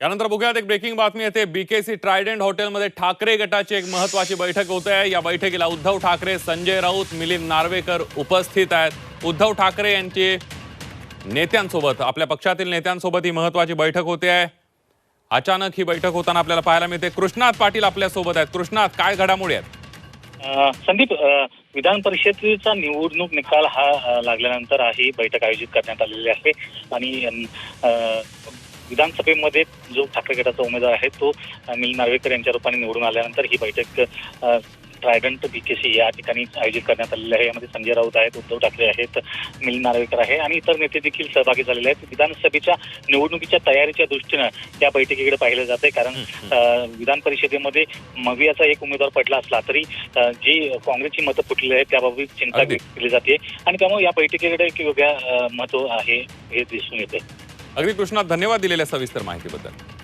यानंतर बघूयात एक ब्रेकिंग बातमी येते. बीकेसी ट्रायडंट हॉटेलमध्ये ठाकरे गटाची एक महत्वाची बैठक होते आहे. या बैठकीला उद्धव ठाकरे संजय राऊत मिलिंद नार्वेकर उपस्थित आहेत. उद्धव ठाकरे यांची नेत्यांसोबत आपल्या पक्षातील नेत्यांसोबत ही महत्वाची बैठक होते आहे. अचानक ही बैठक होताना आपल्याला पाहायला मिळते. कृष्णाथ पाटील आपल्यासोबत आहेत. कृष्णात काय घडामोडी आहेत? संदीप विधान परिषदेचा निवडणूक निकाल हा लागल्यानंतर ही बैठक आयोजित करण्यात आलेली आहे. आणि विधानसभेमध्ये जो ठाकरे गटाचा उमेदवार आहे तो अ, मिलिंद नार्वेकर यांच्या रूपाने निवडून आल्यानंतर ही बैठक ट्रायडंट बीकेसी या ठिकाणी आयोजित करण्यात आलेली आहे. यामध्ये संजय राऊत आहेत उद्धव ठाकरे आहेत मिलिंद नार्वेकर आहे आणि इतर नेते देखील सहभागी झालेले आहेत. विधानसभेच्या निवडणुकीच्या तयारीच्या दृष्टीनं या बैठकीकडे पाहिलं जाते कारण अ, विधान परिषदेमध्ये मवियाचा एक उमेदवार पडला असला तरी जी काँग्रेसची मतं फुटलेली आहेत त्याबाबत चिंता केली जाते. आणि त्यामुळे या बैठकीकडे एक वेगळ्या महत्त्व आहे हे दिसून येते अगदी कृष्णा धन्यवाद दिलेल्या सविस्तर माहितीबद्दल.